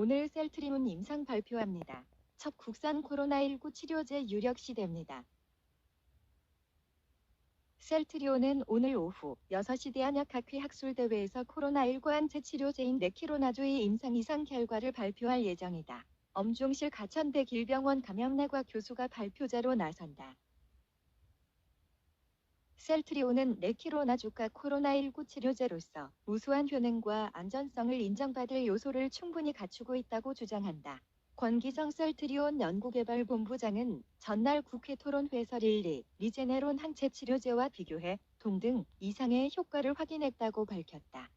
오늘 셀트리온 임상 발표합니다. 첫 국산 코로나19 치료제 유력 시대입니다. 셀트리온은 오늘 오후 6시 대한약학회 학술대회에서 코로나19 항체 치료제인 네키로나조의 임상 이상 결과를 발표할 예정이다. 엄중실 가천대 길병원 감염내과 교수가 발표자로 나선다. 셀트리온은 네키로나조가 코로나19 치료제로서 우수한 효능과 안전성을 인정받을 요소를 충분히 갖추고 있다고 주장한다. 권기성 셀트리온 연구개발본부장은 전날 국회 토론회에서 릴리, 리제네론 항체 치료제와 비교해 동등 이상의 효과를 확인했다고 밝혔다.